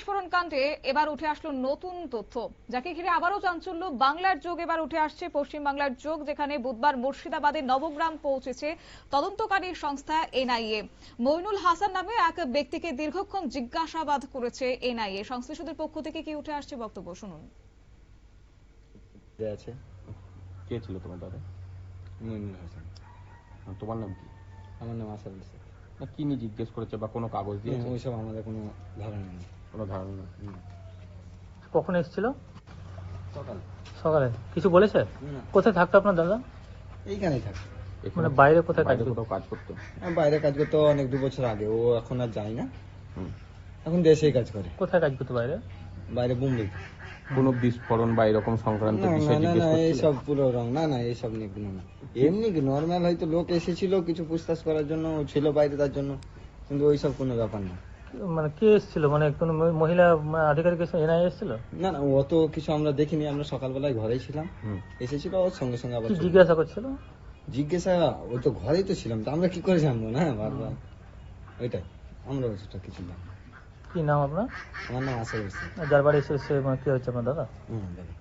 বিস্ফোরণ কাণ্ডে এবার উঠে আসলো নতুন তথ্য। যাকে ঘিরে আবারও চাঞ্চল্য বাংলার যোগ এবার উঠে আসছে পশ্চিম বাংলার যোগ যেখানে বুধবার মুর্শিদাবাদের নবগ্রাম পৌঁছেছে তদন্তকারী সংস্থা এনআইএ। মইনুল হাসান নামে এক ব্যক্তিকে দীর্ঘক্ষণ জিজ্ঞাসাবাদ করেছে এনআইএ। সংশ্লিষ্টদের পক্ষ থেকে কি উঠে আসছে বক্তব্য? শুনুন। আছে? কে ছিল তোমার দাদা? মইনুল হাসান। তোমার নাম কি? আমার নাম আসাদ কি নিয়ে জিজ্ঞেস করেছে বা কোনো কাগজ দিয়েছে? ওইসব আমাদের কোনো ধারণা নেই। কোনো ধারণা নেই। কখন এসেছিল? সকাল। সকালে। কিছু বলেছে? কোথায় থাকতো আপনার দাদা? এইখানেই থাকে এখানে মানে বাইরে কোথায় কাজ করতো? কাজ করতো। বাইরে কাজ করতে অনেক দু বছর আগে। ও এখন আর যায় না। এখন দেশেই কাজ করে। কোথায় কাজ করতো বাইরে? বাইরে কোনো বিস্ফোরণ বা এরকম সংক্রান্ত না না বিষয় জিজ্ঞেস করছিল? এইসব পুরো রং। না না এইসব নিয়ে কোনো না। এমনি কি নর্মাল হয়তো লোক এসেছিল কিছু পুছতাছ করার জন্য ও ছিল বাইরে তার জন্য। কিন্তু ওইসব কোনো ব্যাপার না। মানে কে এসেছিল? মানে কোনো মহিলা আধিকারিক এনআই এসেছিল? না না অত কিছু আমরা দেখিনি। আমরা সকালবেলায় ঘরেই ছিলাম। এসেছিল ওর সঙ্গে সঙ্গে আবার জিজ্ঞাসা করছিল? জিজ্ঞাসা ওই তো ঘরেই তো ছিলাম। তো আমরা কি করে জানব না? বারবার। ওইটাই। আমরা ওইটা কিছু না। কি নাম আপনার? আমার নাম আশা করছি যার বাড়ি এসে সে মানে কি হচ্ছে আপনার দাদা? হুম দাদা।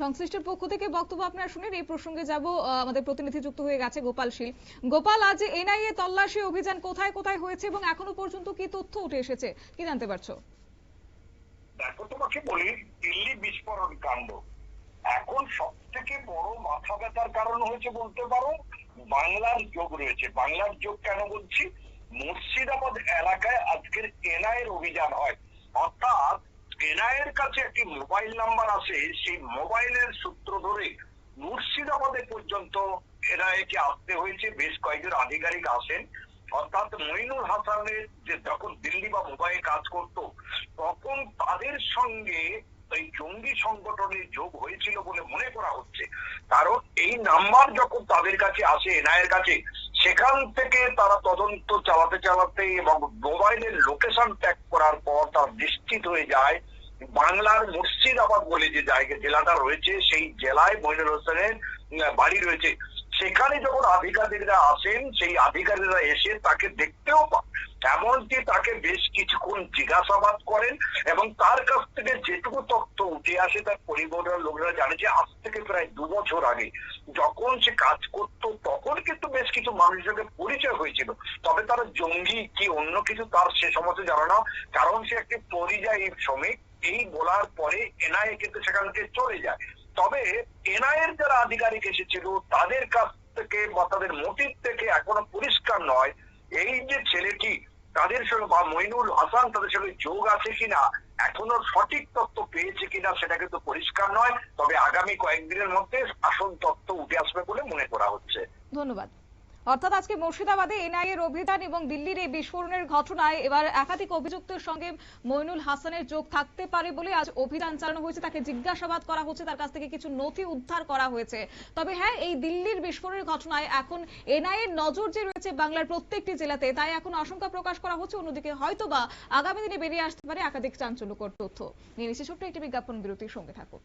সংশ্লিষ্টের পক্ষ থেকে বক্তব্য আপনারা শুনেন। এই প্রসঙ্গে যাব আমাদের প্রতিনিধি যুক্ত হয়ে গেছে গোপাল শীল। গোপাল, আজ এনআইএ তল্লাশি অভিযান কোথায় কোথায় হয়েছে এবং এখনও পর্যন্ত কি তথ্য উঠে এসেছে? কি জানতে পারছ? দেখো, তোমাকে বলি, দিল্লি বিস্ফোরণ কাণ্ড। এখন সব থেকে বড় মাথা ব্যথার কারণ হয়েছে বলতে পারো, বাংলার যোগ রয়েছে। বাংলার যোগ কেন বলছি? মুর্শিদাবাদ এলাকায় আজকের এনআইয়ের অভিযান হয়। অর্থাৎ এনআইয়ের কাছে একটি মোবাইল নাম্বার আসে সেই মোবাইলের সূত্র ধরে মুর্শিদাবাদে পর্যন্ত এনআইএকে আসতে হয়েছে। বেশ কয়েকজন আধিকারিক আসেন। অর্থাৎ মইনুল হাসানের যে যখন দিল্লি বা মুম্বাইয়ে কাজ করত, তখন তাদের সঙ্গে এই জঙ্গি সংগঠনের যোগ হয়েছিল বলে মনে করা হচ্ছে। কারণ এই নাম্বার যখন তাদের কাছে আসে, এনআইয়ের কাছে সেখান থেকে তারা তদন্ত চালাতে চালাতে এবং মোবাইলের লোকেশন ট্যাগ করার পর তারা নিশ্চিত হয়ে যায়, বাংলার মুর্শিদাবাদ বলে যে জায়গা জেলাটা রয়েছে, সেই জেলায় মইনুল হোসেনের বাড়ি রয়েছে। সেখানে যখন আধিকারিকরা আসেন, সেই আধিকারিকরা এসে তাকে দেখতেও পান। এমনকি তাকে বেশ কিছুক্ষণ জিজ্ঞাসাবাদ করেন এবং তার কাছ থেকে যেটুকু তথ্য উঠে আসে, তার পরিবারের লোকরা জানে যে আজ থেকে প্রায় দু বছর আগে যখন সে কাজ করত, তখন কিন্তু বেশ কিছু মানুষের পরিচয় হয়েছিল। তবে তারা জঙ্গি কি অন্য কিছু তার সে সমস্ত জানা না, কারণ সে একটি পরিযায়ী শ্রমিক। এই বলার পরে এনআইএ কিন্তু সেখান থেকে চলে যায়। তবে এনআইএর যারা আধিকারিক এসেছিল, তাদের কাছ থেকে বা তাদের মোটিভ থেকে এখনও পরিষ্কার নয়, এই যে ছেলেটি, তাদের সঙ্গে বা মইনুল হাসান তাদের সঙ্গে যোগ আছে কিনা, এখনও সঠিক তত্ত্ব পেয়েছে কিনা সেটা কিন্তু পরিষ্কার নয়, তবে আগামী কয়েকদিনের মধ্যে আসল তত্ত্ব উঠে আসবে বলে মনে করা হচ্ছে। ধন্যবাদ। অর্থাৎ আজকে মুর্শিদাবাদে এনআইএর অভিযান এবং দিল্লির এই বিস্ফোরণের ঘটনায় এবার একাধিক অভিযুক্তের সঙ্গে মইনুল হাসানের যোগ থাকতে পারে বলে আজ অভিযান চালানো হয়েছে। তাকে জিজ্ঞাসাবাদ করা হচ্ছে। তার কাছ থেকে কিছু নথি উদ্ধার করা হয়েছে। তবে হ্যাঁ এই দিল্লির বিস্ফোরণের ঘটনায় এখন এনআইএর নজর যে রয়েছে বাংলার প্রত্যেকটি জেলাতে, তাই এখন আশঙ্কা প্রকাশ করা হচ্ছে। অন্যদিকে হয়তোবা আগামী দিনে বেরিয়ে আসতে পারে একাধিক চাঞ্চল্যকর তথ্য। নিয়ে নিচ্ছে ছোট্ট একটি বিজ্ঞাপন বিরতির সঙ্গে থাকুন।